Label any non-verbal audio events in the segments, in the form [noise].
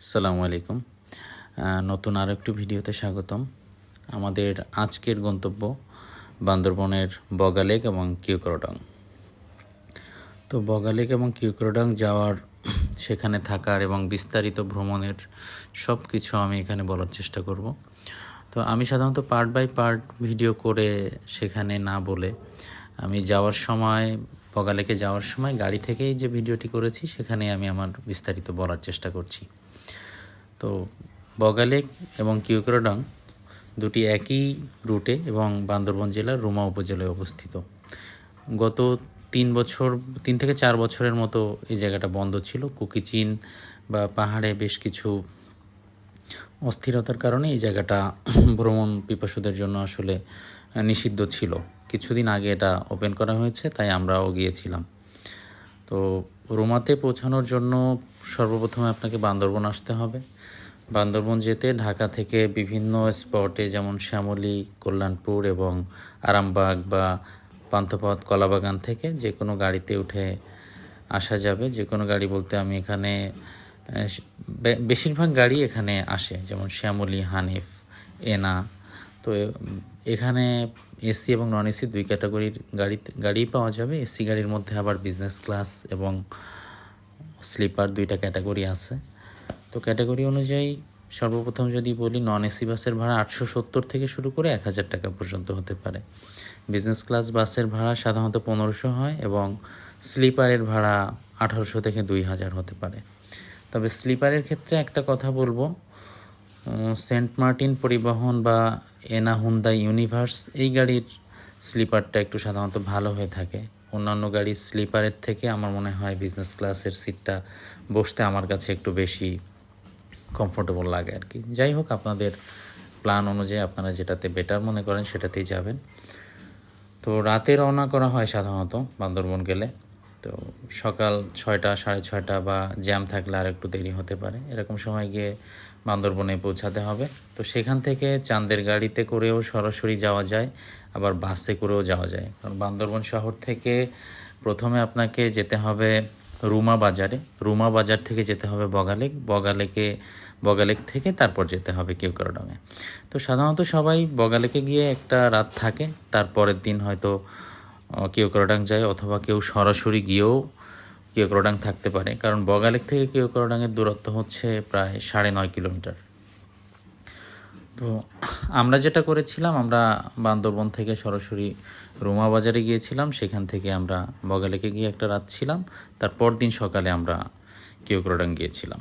আসসালামু আলাইকুম। নতুন আর একটু ভিডিওতে স্বাগতম। আমাদের আজকের গন্তব্য বান্দরবনের বগালেক এবং কিউক্রোডং। তো বগালেক এবং কিউক্রোডং যাওয়ার [clears throat] সেখানে থাকার এবং বিস্তারিত ভ্রমণের সব কিছু আমি এখানে বলার চেষ্টা করব। তো আমি সাধারণত পার্ট বাই পার্ট ভিডিও করে সেখানে না বলে আমি যাওয়ার সময় বগালেকে যাওয়ার সময় গাড়ি থেকেই যে ভিডিওটি করেছি সেখানে আমি আমার বিস্তারিত বলার চেষ্টা করছি। তো বগালেক এবং কিউক্রোডং দুটি একই রুটে এবং বান্দরবন জেলার রুমা উপজেলায় অবস্থিত। গত তিন বছর, তিন থেকে চার বছরের মতো এই জায়গাটা বন্ধ ছিল। কুকিচিন বা পাহাড়ে বেশ কিছু অস্থিরতার কারণে এই জায়গাটা ভ্রমণ পিপাসুদের জন্য আসলে নিষিদ্ধ ছিল। কিছুদিন আগে এটা ওপেন করা হয়েছে, তাই আমরাও গিয়েছিলাম। তো রোমাতে পৌঁছানোর জন্য সর্বপ্রথমে আপনাকে বান্দরবন আসতে হবে। বান্দরবন যেতে ঢাকা থেকে বিভিন্ন স্পটে যেমন শ্যামলী, কল্যাণপুর এবং আরামবাগ বা পান্থপথ, কলাবাগান থেকে যে কোনো গাড়িতে উঠে আসা যাবে। যে কোনো গাড়ি বলতে আমি এখানে বেশিরভাগ গাড়ি এখানে আসে, যেমন শ্যামলী, হানিফ, এনা। তো এখানে এসি এবং নন এসি দুই ক্যাটাগরির গাড়িতে গাড়ি পাওয়া যাবে। এসি গাড়ির মধ্যে আবার বিজনেস ক্লাস এবং স্লিপার দুইটা ক্যাটাগরি আছে। তো ক্যাটাগরি অনুযায়ী সর্বপ্রথম যদি বলি নন এসি বাসের ভাড়া আটশো সত্তর থেকে শুরু করে এক হাজার টাকা পর্যন্ত হতে পারে। বিজনেস ক্লাস বাসের ভাড়া সাধারণত পনেরোশো হয় এবং স্লিপারের ভাড়া আঠারোশো থেকে দুই হাজার হতে পারে। তবে স্লিপারের ক্ষেত্রে একটা কথা বলব সেন্ট মার্টিন পরিবহন বা এনা হুন্দাই ইউনিভার্স, এই গাড়ির স্লিপারটা একটু সাধারণত ভালো হয়ে থাকে। অন্যান্য গাড়ির স্লিপারের থেকে আমার মনে হয় বিজনেস ক্লাসের সিটটা বসতে আমার কাছে একটু বেশি কমফোর্টেবল লাগে আর কি। যাই হোক, আপনাদের প্ল্যান অনুযায়ী আপনারা যেটাতে বেটার মনে করেন সেটাতেই যাবেন। তো রাতে রওনা করা হয় সাধারণত বান্দরবন গেলে। তো সকাল ছয়টা, সাড়ে ছয়টা বা জ্যাম থাকলে আর একটু দেরি হতে পারে। এরকম সময় গিয়ে বান্দরবনে পৌঁছাতে হবে। তো সেখান থেকে চাঁদের গাড়িতে করেও সরাসরি যাওয়া যায়, আবার বাসে করেও যাওয়া যায়। কারণ বান্দরবন শহর থেকে প্রথমে আপনাকে যেতে হবে রুমা বাজারে। রুমা বাজার থেকে যেতে হবে বগালেক বগালেকে বগালেক থেকে তারপর যেতে হবে কেউকারডাঙে তো সাধারণত সবাই বগালেকে গিয়ে একটা রাত থাকে, তারপরের দিন হয়তো কেউকরডাং যায় অথবা কেউ সরাসরি গিয়েও কেউকরডাং থাকতে পারে। কারণ বগালেক থেকে কেউকরডাঙের দূরত্ব হচ্ছে প্রায় সাড়ে নয় কিলোমিটার। তো আমরা যেটা করেছিলাম, আমরা বান্দরবন থেকে সরাসরি রোমা বাজারে গিয়েছিলাম। সেখান থেকে আমরা বগালেকে গিয়ে একটা রাত ছিলাম। তারপর দিন সকালে আমরা কেউক্রোডাং গিয়েছিলাম।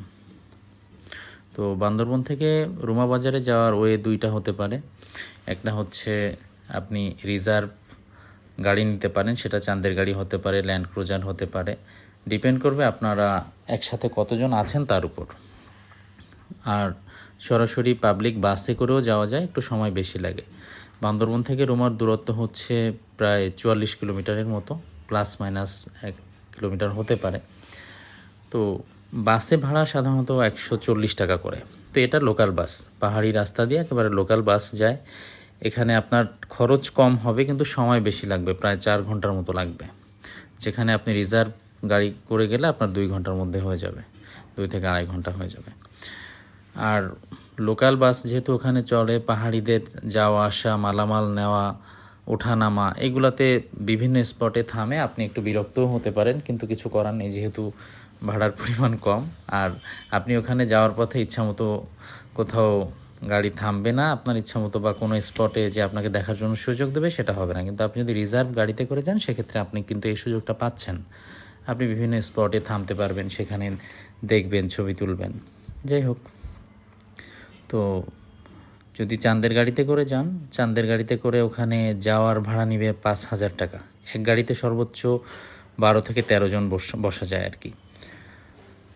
তো বান্দরবন থেকে রোমা বাজারে যাওয়ার ওয়ে দুইটা হতে পারে। একটা হচ্ছে আপনি রিজার্ভ গাড়ি নিতে পারেন, সেটা চাঁদের গাড়ি হতে পারে, ল্যান্ড ক্রুজার হতে পারে। ডিপেন্ড করবে আপনারা একসাথে কতজন আছেন তার উপর। আর সরাসরি পাবলিক বাসে করেও যাওয়া যায়, একটু সময় বেশি লাগে। বান্দরবন থেকে রুমার দূরত্ব হচ্ছে প্রায় চুয়াল্লিশ কিলোমিটারের মতো প্লাস মাইনাস এক কিলোমিটার হতে পারে। তো বাসে ভাড়া সাধারণত একশো চল্লিশ টাকা করে। তো এটা লোকাল বাস পাহাড়ি রাস্তা দিয়ে একেবারে লোকাল বাস যায়। এখানে আপনার খরচ কম হবে, কিন্তু সময় বেশি লাগবে, প্রায় চার ঘণ্টার মতো লাগবে। যেখানে আপনি রিজার্ভ গাড়ি করে গেলে আপনার দুই ঘণ্টার মধ্যে হয়ে যাবে, দুই থেকে আড়াই ঘণ্টা হয়ে যাবে। আর লোকাল বাস যেহেতু ওখানে চলে পাহাড়িদের যাওয়া আসা, মালামাল নেওয়া, ওঠানামা, এগুলাতে বিভিন্ন স্পটে থামে। আপনি একটু বিরক্তও হতে পারেন, কিন্তু কিছু করার নেই, যেহেতু ভাড়ার পরিমাণ কম। আর আপনি ওখানে যাওয়ার পথে ইচ্ছামতো কোথাও গাড়ি থামবে না। আপনার ইচ্ছামতো বা কোনো স্পটে যে আপনাকে দেখার জন্য সুযোগ দেবে, সেটা হবে না। কিন্তু আপনি যদি রিজার্ভ গাড়িতে করে যান, সেক্ষেত্রে আপনি কিন্তু এই সুযোগটা পাচ্ছেন। আপনি বিভিন্ন স্পটে থামতে পারবেন, সেখানে দেখবেন, ছবি তুলবেন। যাই হোক। তো যদি চাঁদের গাড়িতে করে যান, চাঁদের গাড়িতে করে ওখানে যাওয়ার ভাড়া নিবে পাঁচ হাজার টাকা। এক গাড়িতে সর্বোচ্চ বারো থেকে তেরো জন বস- যায় আর কি।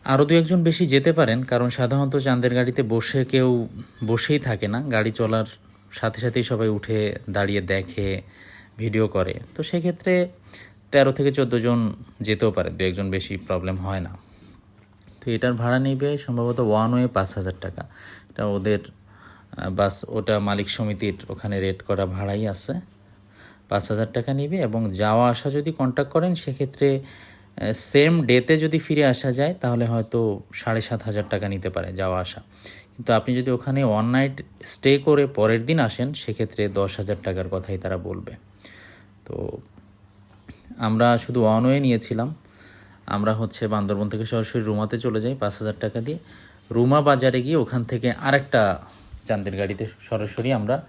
আরও দু একজন বেশি যেতে পারেন, কারণ সাধারণত চাঁদের গাড়িতে বসে কেউ বসেই থাকে না। গাড়ি চলার সাথে সাথেই সবাই উঠে দাঁড়িয়ে দেখে, ভিডিও করে। তো সেক্ষেত্রে তেরো থেকে চোদ্দ জন যেতেও পারে, দু একজন বেশি প্রবলেম হয় না। তো এটার ভাড়া নেবে সম্ভবত ওয়ান ওয়ে পাঁচ হাজার টাকা। এটা ওদের বাস, ওটা মালিক সমিতির ওখানে রেট করা ভাড়াই আছে। পাঁচ হাজার টাকা নিবে এবং যাওয়া আসা যদি কন্ট্যাক্ট করেন, সেক্ষেত্রে সেম ডেতে যদি ফিরে আসা যায়, তাহলে হয়তো সাড়ে সাত হাজার টাকা নিতে পারে যাওয়া আসা। কিন্তু আপনি যদি ওখানে ওয়ান নাইট স্টে করে পরের দিন আসেন, সেক্ষেত্রে দশ হাজার টাকার কথাই তারা বলবে। তো, আমরা শুধু ওয়ান ওয়ে নিয়েছিলাম। আমরা হচ্ছে বান্দরবন থেকে সরাসরি রুমাতে চলে যাই, পাঁচ হাজার টাকা দিয়ে। রুমা বাজারে গিয়ে ওখান থেকে আরেকটা চান্দের গাড়িতে সরাসরি আমরা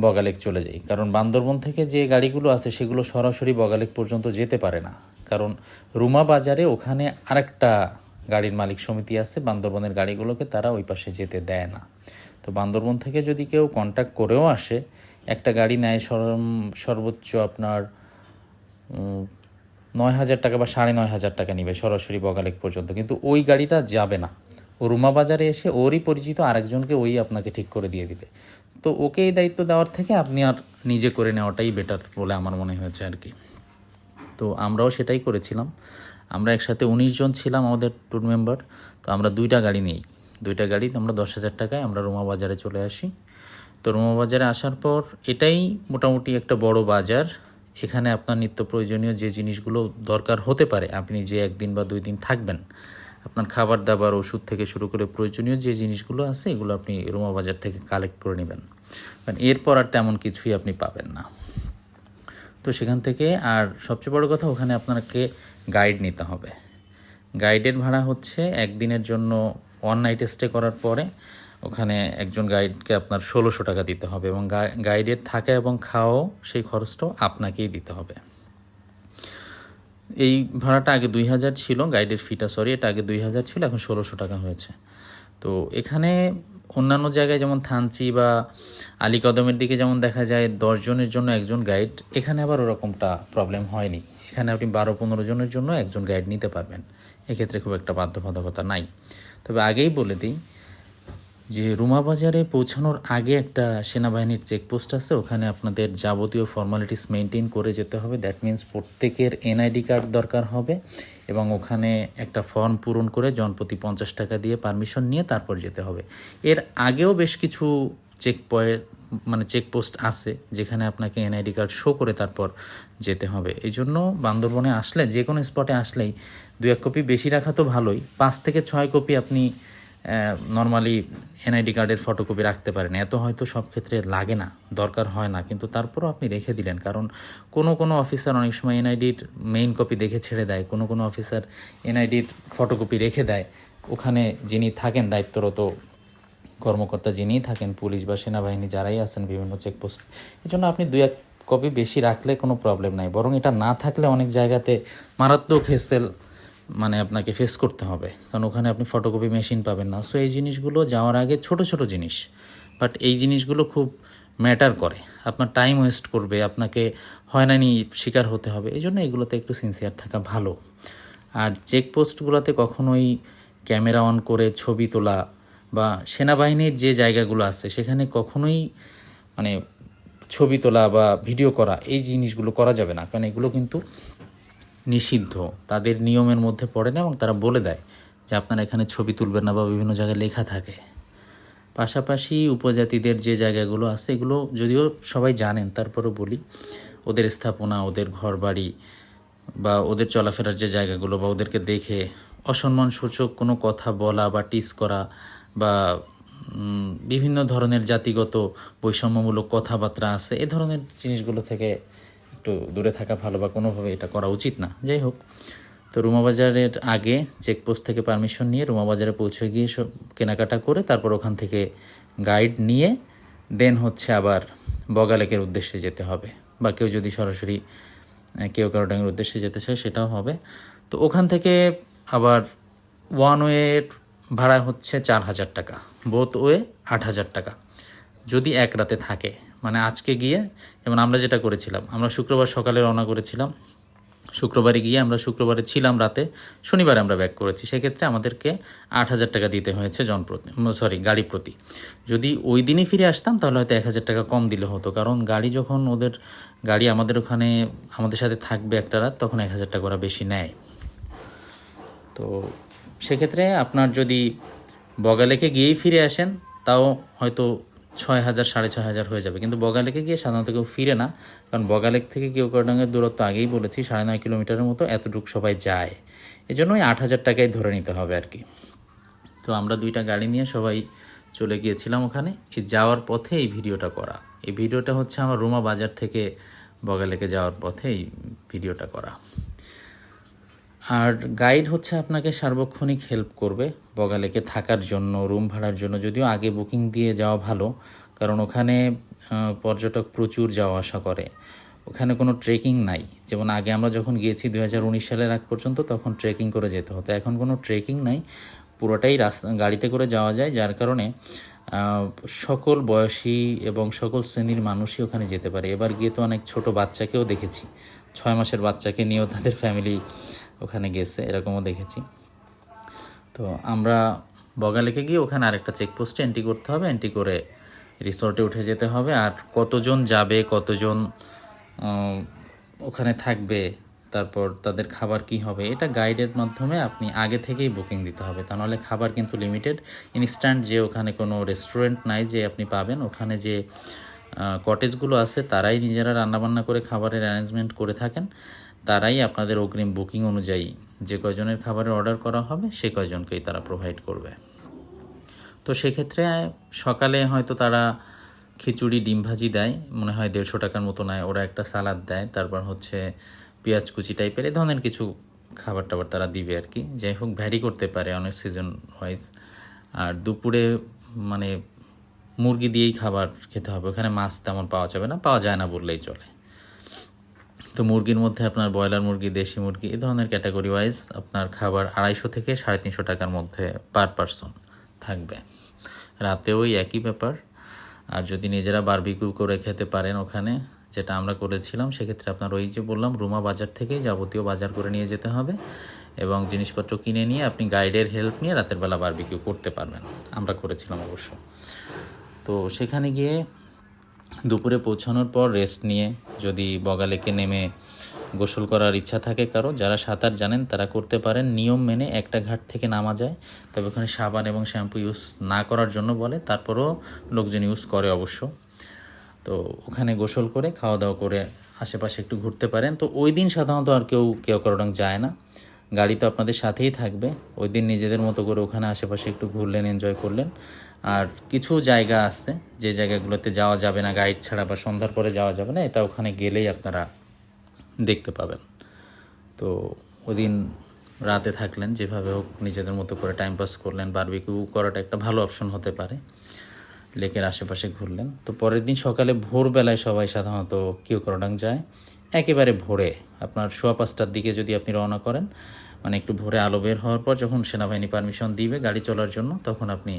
বগালেক চলে যাই। কারণ বান্দরবন থেকে যে গাড়িগুলো আছে, সেগুলো সরাসরি বগালেক পর্যন্ত যেতে পারে না। কারণ রুমা বাজারে ওখানে আরেকটা গাড়ির মালিক সমিতি আছে, বান্দরবনের গাড়িগুলোকে তারা ওই পাশে যেতে দেয় না। তো বান্দরবন থেকে যদি কেউ কন্ট্যাক্ট করেও আসে, একটা গাড়ি নেয় সর্বোচ্চ আপনার নয় হাজার টাকা বা সাড়ে নয় হাজার টাকা নিবে সরাসরি বগালেক পর্যন্ত। কিন্তু ওই গাড়িটা যাবে না। রুমা বাজারে এসে ওরই পরিচিত আরেকজনকে ওই আপনাকে ঠিক করে দিয়ে দিবে। তো ওকে এই দায়িত্ব দেওয়ার থেকে আপনি আর নিজে করে নেওয়াটাই বেটার বলে আমার মনে হয়েছে আর কি। তো আমরাও সেটাই করেছিলাম। আমরা একসাথে উনিশ জন ছিলাম আমাদের ট্যুর মেম্বার তো আমরা দুইটা গাড়ি নেই। দুইটা গাড়ি আমরা দশ হাজার টাকায় আমরা রুমা বাজারে চলে আসি। তো রুমা বাজারে আসার পর এটাই মোটামুটি একটা বড় বাজার। এখানে আপনার নিত্য প্রয়োজনীয় যে জিনিসগুলো দরকার হতে পারে, আপনি যে একদিন বা দুই দিন থাকবেন আপনার খাবার দাবার, ওষুধ থেকে শুরু করে প্রয়োজনীয় যে জিনিসগুলো আছে, এগুলো আপনি রোমা বাজার থেকে কালেক্ট করে নেবেন। কারণ এরপর আর তেমন কিছুই আপনি পাবেন না। তো সেখান থেকে আর সবচেয়ে বড় কথা, ওখানে আপনাকে গাইড নিতে হবে। গাইডের ভাড়া হচ্ছে একদিনের জন্য ওয়ান নাইট স্টে করার পরে ওখানে একজন গাইডকে আপনার ষোলোশো টাকা দিতে হবে এবং গাইডের থাকা এবং খাওয়াও সেই খরচটাও আপনাকেই দিতে হবে। এই ভাড়াটা আগে দুই হাজার ছিল, গাইডের ফিটা সরি এটা আগে দুই হাজার ছিল, এখন ষোলোশো টাকা হয়েছে। তো এখানে অন্যান্য জায়গায় যেমন থানচি বা আলীকদমের দিকে যেমন দেখা যায়, দশ জনের জন্য একজন গাইড, এখানে আবার ওরকমটা প্রবলেম হয়নি। এখানে আপনি বারো পনেরো জনের জন্য একজন গাইড নিতে পারবেন। এক্ষেত্রে খুব একটা বাধ্যবাধকতা নাই। তবে আগেই বলে দিই যে রুমা বাজারে পৌঁছানোর আগে একটা সেনাবাহিনীর চেকপোস্ট আছে, ওখানে আপনাদের যাবতীয় ফর্মালিটিস মেনটেন করে যেতে হবে। দ্যাট মিন্স প্রত্যেকের এনআইডি কার্ড দরকার হবে এবং ওখানে একটা ফর্ম পূরণ করে জনপ্রতি পঞ্চাশ টাকা দিয়ে পারমিশন নিয়ে তারপর যেতে হবে। এর আগেও বেশ কিছু চেক মানে চেকপোস্ট আছে, যেখানে আপনাকে এনআইডি কার্ড শো করে তারপর যেতে হবে। এই জন্য বান্দরবনে আসলে যে কোনো স্পটে আসলেই দু এক কপি বেশি রাখা তো ভালোই। পাঁচ থেকে ছয় কপি আপনি নর্মালি এনআইডি কার্ডের ফটোকপি রাখতে পারেন। এত হয়তো সব ক্ষেত্রে লাগে না, দরকার হয় না, কিন্তু তারপরও আপনি রেখে দিলেন। কারণ কোনো কোনো অফিসার অনেক সময় এনআইডির মেইন কপি দেখে ছেড়ে দেয়, কোনো কোনো অফিসার এনআইডির ফটোকপি রেখে দেয়। ওখানে যিনি থাকেন, দায়িত্বরত কর্মকর্তা যিনিই থাকেন, পুলিশ বা সেনাবাহিনী যারাই আছেন, বিভিন্ন চেকপোস্ট এই জন্য আপনি দুই এক কপি বেশি রাখলে কোনো প্রবলেম নাই। বরং এটা না থাকলে অনেক জায়গাতে মারাত্মক হেসেল মানে আপনাকে ফেস করতে হবে। কারণ ওখানে আপনি ফটোকপি মেশিন পাবেন না। সো এই জিনিসগুলো যাওয়ার আগে ছোট ছোট জিনিস। বাট এই জিনিসগুলো খুব ম্যাটার করে। আপনার টাইম ওয়েস্ট করবে। আপনাকে হয়রানি শিকার হতে হবে। এই জন্য এগুলোতে একটু সিনসিয়ার থাকা ভালো। আর চেকপোস্টগুলোতে কখনোই ক্যামেরা অন করে ছবি তোলা বা সেনাবাহিনীর যে জায়গাগুলো আছে, সেখানে কখনোই মানে ছবি তোলা বা ভিডিও করা, এই জিনিসগুলো করা যাবে না। কারণ এগুলো কিন্তু নিষিদ্ধ। তাদের নিয়মের মধ্যে পড়ে না এবং তারা বলে দেয় যে আপনারা এখানে ছবি তুলবেন না বা বিভিন্ন জায়গায় লেখা থাকে। পাশাপাশি উপজাতিদের যে জায়গাগুলো আছে, এগুলো যদিও সবাই জানেন, তারপরেও বলি, ওদের স্থাপনা, ওদের ঘরবাড়ি বা ওদের চলাফেরার যে জায়গাগুলো বা ওদেরকে দেখে অসম্মান সূচক কোনো কথা বলা বা টিস করা বা বিভিন্ন ধরনের জাতিগত বৈষম্যমূলক কথাবার্তা আছে, এ ধরনের জিনিসগুলো থেকে একটু দূরে থাকা ভালো বা কোনোভাবে এটা করা উচিত না। যাই হোক, তো রুমা বাজারের আগে চেকপোস্ট থেকে পারমিশন নিয়ে রুমা বাজারে পৌঁছে গিয়ে সব কেনাকাটা করে তারপর ওখান থেকে গাইড নিয়ে দেন হচ্ছে আবার বগালেকের উদ্দেশ্যে যেতে হবে। বা কেউ যদি সরাসরি কেউ কারোডাঙ্গের উদ্দেশ্যে যেতে চায় সেটাও হবে। তো ওখান থেকে আবার ওয়ান ওয়ের ভাড়া হচ্ছে চার হাজার টাকা। বোথ ওয়ে আট হাজার টাকা। যদি এক রাতে থাকে। মানে আজকে গিয়ে যেমন আমরা যেটা করেছিলাম, আমরা শুক্রবার সকালে রওনা করেছিলাম। শুক্রবারে গিয়ে আমরা শুক্রবারে ছিলাম রাতে, শনিবারে আমরা ব্যাক করেছি। সেক্ষেত্রে আমাদেরকে আট হাজার টাকা দিতে হয়েছে জনপ্রতি সরি গাড়ি প্রতি। যদি ওই দিনই ফিরে আসতাম, তাহলে হয়তো এক হাজার টাকা কম দিলে হতো। কারণ গাড়ি যখন ওদের গাড়ি আমাদের ওখানে আমাদের সাথে থাকবে একটা রাত, তখন এক হাজার টাকা ওরা বেশি নেয়। তো সেক্ষেত্রে আপনার যদি বগালেকে গিয়েই ফিরে আসেন, তাও হয়তো ছয় হাজার, সাড়ে ছয় হাজার হয়ে যাবে। কিন্তু বগালেকে গিয়ে সাধারণত কেউ ফিরে না, কারণ বগালেক থেকে কেউ করডাঙ্গের দূরত্ব আগেই বলেছি, সাড়ে নয় কিলোমিটারের মতো এতটুকু সবাই যায়। এই জন্য ওই আট হাজার টাকায় ধরে নিতে হবে আর কি। তো আমরা দুইটা গাড়ি নিয়ে সবাই চলে গিয়েছিলাম ওখানে। এই যাওয়ার পথে এই ভিডিওটা করা। এই ভিডিওটা হচ্ছে আমার রোমা বাজার থেকে বগালেকে যাওয়ার পথে এই ভিডিওটা করা। আর গাইড হচ্ছে আপনাকে সার্বক্ষণিক হেল্প করবে বগালেকে থাকার জন্য রুম ভাড়ার জন্য। যদিও আগে বুকিং দিয়ে যাওয়া ভালো, কারণ ওখানে পর্যটক প্রচুর যাওয়া আসা করে। ওখানে কোনো ট্রেকিং নাই। যেমন আগে আমরা যখন গিয়েছি দু হাজার উনিশ সালের আগ পর্যন্ত, তখন ট্রেকিং করে যেতে হতো। এখন কোনো ট্রেকিং নাই। পুরোটাই রাস্তা গাড়িতে করে যাওয়া যায়, যার কারণে সকল বয়সী এবং সকল শ্রেণির মানুষই ওখানে যেতে পারে। এবার গিয়ে তো অনেক ছোট বাচ্চাকেও দেখেছি। ছয় মাসের বাচ্চাকে নিয়েও তাদের ফ্যামিলি ওখানে গেছে, এরকমও দেখেছি। তো আমরা বগালেকে গিয়ে ওখানে আরেকটা চেকপোস্টে এন্ট্রি করতে হবে এন্ট্রি করে রিসর্টে উঠে যেতে হবে। আর কতজন যাবে, কতজন ওখানে থাকবে, তারপর তাদের খাবার কি হবে, এটা গাইডের মাধ্যমে আপনি আগে থেকেই বুকিং দিতে হবে। তা নাহলে খাবার কিন্তু লিমিটেড ইনস্ট্যান্ট যে ওখানে কোনো রেস্টুরেন্ট নাই যে আপনি পাবেন, ওখানে যে কটেজগুলো আছে, তারাই নিজেরা রান্নাবান্না করে খাবারের অ্যারেঞ্জমেন্ট করে থাকেন। তারাই আপনাদের অগ্রিম বুকিং অনুযায়ী যে কয়জনের খাবারের অর্ডার করা হবে, সে কয়জনকেই তারা প্রোভাইড করবে। তো সেক্ষেত্রে সকালে হয়তো তারা খিচুড়ি, ডিম ভাজি দেয়, মনে হয় দেড়শো টাকার মতো নেয়, ওরা একটা সালাদ দেয়, তারপর হচ্ছে পেঁয়াজ কুচি টাইপের এই ধরনের কিছু খাবার টাবার তারা দিবে আর কি। যাই হোক ভ্যারি করতে পারে অনেক সিজন ওয়াইজ আর দুপুরে মানে মুরগি দিয়েই খাবার খেতে হবে, ওখানে মাছ তেমন পাওয়া যাবে না, পাওয়া যায় না বললেই চলে। তো মুরগির মধ্যে আপনার ব্রয়লার মুরগি, দেশি মুরগি এই ধরনের ক্যাটাগরি ওয়াইজ আপনার খাবার আড়াইশো থেকে সাড়ে তিনশো টাকার মধ্যে পার পারসন থাকবে। রাতেও ওই একই ব্যাপার। আর যদি নিজেরা বারবিকিউ করে খেতে পারেন ওখানে, যেটা আমরা করেছিলাম, সেক্ষেত্রে আপনার ওই যে বললাম, রুমা বাজার থেকেই যাবতীয় বাজার করে নিয়ে যেতে হবে এবং জিনিসপত্র কিনে নিয়ে আপনি গাইডের হেল্প নিয়ে রাতের বেলা বারবিকিউ করতে পারবেন। আমরা করেছিলাম অবশ্য। তো সেখানে গিয়ে দুপুরে পৌঁছানোর পর রেস্ট নিয়ে যদি বগালেকে নেমে গোসল করার ইচ্ছা থাকে কারও, যারা সাঁতার জানেন তারা করতে পারেন। নিয়ম মেনে একটা ঘাট থেকে নামা যায়। তবে ওখানে সাবান এবং শ্যাম্পু ইউজ না করার জন্য বলে, তারপরেও লোকজন ইউজ করে অবশ্য। তো ওখানে গোসল করে খাওয়া দাওয়া করে আশেপাশে একটু ঘুরতে পারেন। তো ওই দিন সাধারণত আর কেউ কেউ করোডাং যায় না। গাড়ি তো আপনাদের সাথেই থাকবে। ওই দিন নিজেদের মতো করে ওখানে আশেপাশে একটু ঘুরলেন এনজয় করলেন। আর কিছু জায়গা আছে, যে জায়গাগুলোতে যাওয়া যাবে না গাইড ছাড়া বা সন্ধ্যার পরে যাওয়া যাবে না, এটা ওখানে গেলেই আপনারা দেখতে পাবেন। তো ওদিন রাতে থাকলেন, যেভাবে হোক নিজেদের মতো করে টাইম পাস করলেন। বারবিকিউ করাটা একটা ভালো অপশন হতে পারে। লেকের আশেপাশে ঘুরলেন। তো পরের দিন সকালে ভোরবেলায় সবাই সাধারণত কিউ করডাং যায়। একেবারে ভোরে আপনার সোয়া পাঁচটার দিকে যদি আপনি রওনা করেন মানে একটু ভোরে আলো বের হওয়ার পর যখন সেনাবাহিনী পারমিশন দিবে গাড়ি চলার জন্য, তখন আপনি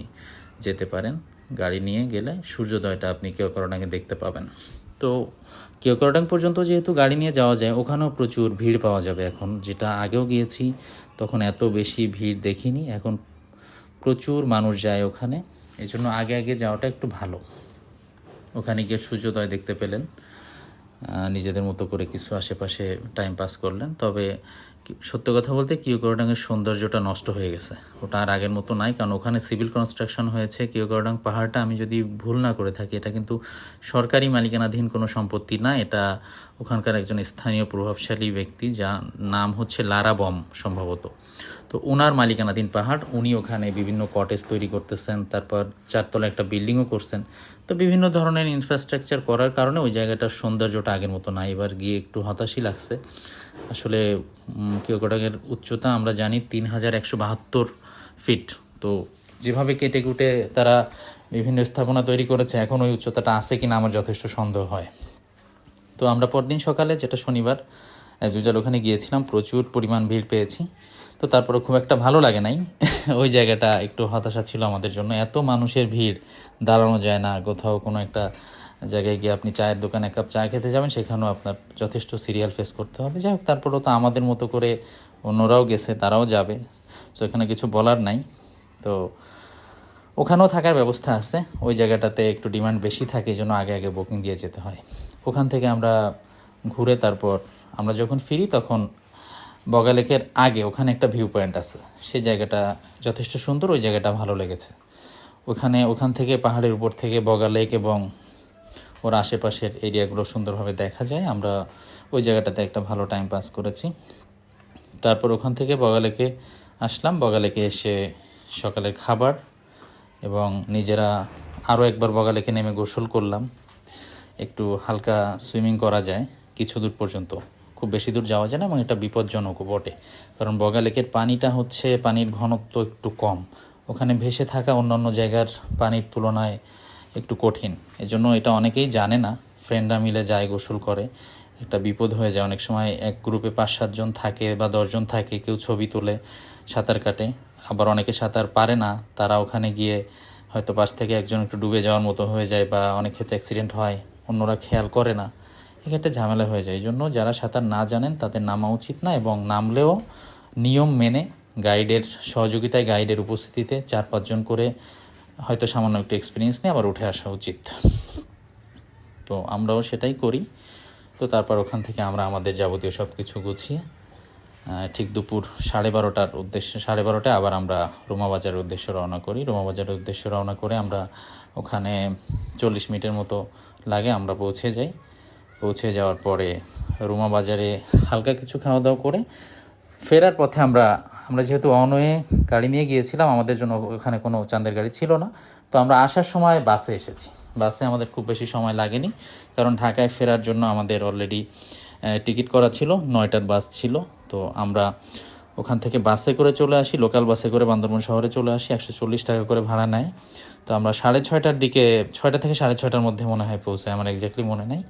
যেতে পারেন। গাড়ি নিয়ে গেলে সূর্যোদয়টা আপনি কেউ করডাঙ্গে দেখতে পাবেন। তো কেউ করডাং পর্যন্ত যেহেতু গাড়ি নিয়ে যাওয়া যায়, ওখানেও প্রচুর ভিড় পাওয়া যাবে এখন। যেটা আগেও গিয়েছি, তখন এত বেশি ভিড় দেখিনি। এখন প্রচুর মানুষ যায় ওখানে। এই জন্য আগে আগে যাওয়াটা একটু ভালো। ওখানে গিয়ে সূর্যোদয় দেখতে পেলেন। নিজেদের মতো করে কিছু আশেপাশে টাইম পাস করলেন। তবে সত্য কথা বলতে কিউকরডাঙ্গের সৌন্দর্যটা নষ্ট হয়ে গেছে। ওটা আর আগের মতো নাই, কারণ ওখানে সিভিল কনস্ট্রাকশন হয়েছে। কিউকরডাং পাহাড়টা আমি যদি ভুল না করে থাকি, এটা কিন্তু সরকারি মালিকানাধীন কোনো সম্পত্তি না, এটা ওখানকার একজন স্থানীয় প্রভাবশালী ব্যক্তি যা নাম হচ্ছে লারা বম সম্ভবত। তো ওনার মালিকানাধীন পাহাড়, উনি ওখানে বিভিন্ন কটেজ তৈরি করতেছেন, তারপর চারতলা একটা বিল্ডিংও করছেন। তো বিভিন্ন ধরনের ইনফ্রাস্ট্রাকচার করার কারণে ওই জায়গাটার সৌন্দর্যটা আগের মতো না এবার গিয়ে একটু হতাশই লাগছে। আসলে কিয়োকোটাগের উচ্চতা আমরা জানি তিন হাজার একশো বাহাত্তর ফিট তো যেভাবে কেটে কুটে তারা বিভিন্ন স্থাপনা তৈরি করেছে, এখন ওই উচ্চতাটা আছে কিনা আমার যথেষ্ট সন্দেহ হয়। তো আমরা পরদিন সকালে, যেটা শনিবার জুজাল, ওখানে গিয়েছিলাম। প্রচুর পরিমাণ ভিড় পেয়েছি। তো তারপরে খুব একটা ভালো লাগে নাই। [laughs] ওই জায়গাটা একটু হতাশা ছিল আমাদের জন্য। এত মানুষের ভিড়, দাঁড়ানো যায় না। কোথাও কোনো একটা জায়গায় গিয়ে আপনি চায়ের দোকানে কাপ চা খেতে যাবেন, সেখানেও আপনার যথেষ্ট সিরিয়াল ফেস করতে হবে। যাই হোক, তারপরেও তো আমাদের মতো করে অন্যরাও গেছে, তারাও যাবে। তো এখানে কিছু বলার নাই। তো ওখানেও থাকার ব্যবস্থা আছে। ওই জায়গাটাতে একটু ডিমান্ড বেশি থাকে, এই জন্য আগে আগে বুকিং দিয়ে যেতে হয়। ওখান থেকে আমরা ঘুরে তারপর আমরা যখন ফিরি তখন বগালেকের আগে ওখানে একটা ভিউ পয়েন্ট আছে। সেই জায়গাটা যথেষ্ট সুন্দর, ওই জায়গাটা ভালো লেগেছে। ওখানে, ওখান থেকে পাহাড়ের উপর থেকে বগালেক এবং ওর আশেপাশের এরিয়াগুলো সুন্দরভাবে দেখা যায়। আমরা ওই জায়গাটাতে একটা ভালো টাইম পাস করেছি। তারপর ওখান থেকে বগালেকে আসলাম। বগালেকে এসে সকালের খাবার এবং নিজেরা আরও একবার বগালেকে নেমে গোসল করলাম। একটু হালকা সুইমিং করা যায়, কিছু দূর পর্যন্ত। খুব বেশি দূর যাওয়া যায় না এবং এটা বিপজ্জনকও বটে। কারণ বগা লেকের পানিটা হচ্ছে পানির ঘনত্ব একটু কম। ওখানে ভেসে থাকা অন্যান্য জায়গার পানির তুলনায় একটু কঠিন। এজন্য এটা অনেকেই জানে না। ফ্রেন্ডরা মিলে যায়, গোসল করে। একটা বিপদ হয়ে যায়। অনেক সময় এক গ্রুপে পাঁচ সাতজন থাকে বা দশজন থাকে, কেউ ছবি তোলে সাঁতার কাটে। আবার অনেকে সাঁতার পারে না। তারা ওখানে গিয়ে হয়তো পাশ থেকে একজন একটু ডুবে যাওয়ার মতো হয়ে যায় বা অনেক ক্ষেত্রে অ্যাক্সিডেন্ট হয়। অন্যরা খেয়াল করে না। এক্ষেত্রে ঝামেলা হয়ে যায়। এই জন্য যারা সাঁতার না জানেন, তাদের নামা উচিত না এবং নামলেও নিয়ম মেনে গাইডের সহযোগিতায়, গাইডের উপস্থিতিতে চার পাঁচজন করে হয়তো সামান্য একটু এক্সপিরিয়েন্স নিয়ে আবার উঠে আসা উচিত। তো আমরাও সেটাই করি। তো তারপর ওখান থেকে আমরা আমাদের যাবতীয় সব কিছু গুছিয়ে ঠিক দুপুর সাড়ে বারোটার উদ্দেশ্যে, সাড়ে বারোটায় আবার আমরা রোমা বাজারের উদ্দেশ্যে রওনা করি। রোমা বাজারের উদ্দেশ্যে রওনা করে আমরা ওখানে চল্লিশ মিনিটের মতো লাগে আমরা পৌঁছে যাই। পৌঁছে যাওয়ার পরে রুমা বাজারে হালকা কিছু খাওয়া দাওয়া করে ফেরার পথে আমরা আমরা যেহেতু অনওয়ে গাড়ি নিয়ে গিয়েছিলাম, আমাদের জন্য ওখানে কোনো চাঁদের গাড়ি ছিল না। তো আমরা আসার সময় বাসে এসেছি। বাসে আমাদের খুব বেশি সময় লাগেনি, কারণ ঢাকায় ফেরার জন্য আমাদের অলরেডি টিকিট করা ছিল, নয়টার বাস ছিল। তো আমরা ওখান থেকে বাসে করে চলে আসি লোকাল বাসে করে বান্দরবন শহরে চলে আসি, একশো চল্লিশ টাকা করে ভাড়া নেয়। তো আমরা সাড়ে ছয়টার দিকে, ছয়টা থেকে সাড়ে ছয়টার মধ্যে মনে হয় পৌঁছায়, আমার এক্স্যাক্টলি মনে নেই।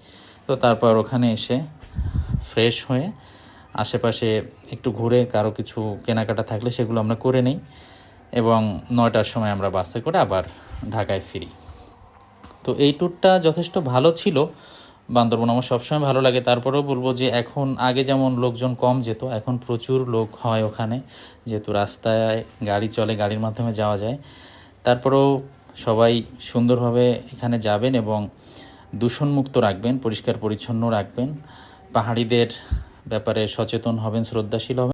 তো তারপর ওখানে এসে ফ্রেশ হয়ে আশেপাশে একটু ঘুরে কারও কিছু কেনাকাটা থাকলে সেগুলো আমরা করে নিই এবং নয়টার সময় আমরা বাসে করে আবার ঢাকায় ফিরি। তো এই ট্যুরটা যথেষ্ট ভালো ছিল। বান্দরবন আমার সবসময় ভালো লাগে। তারপরেও বলব যে এখন আগে যেমন লোকজন কম যেত, এখন প্রচুর লোক হয় ওখানে। যেহেতু রাস্তায় গাড়ি চলে, গাড়ির মাধ্যমে যাওয়া যায়। তারপরেও সবাই সুন্দরভাবে এখানে যাবেন এবং দূষণমুক্ত রাখবেন পরিষ্কার পরিচ্ছন্ন রাখবেন। পাহাড়িদের ব্যাপারে সচেতন হবেন শ্রদ্ধাশীল হবেন।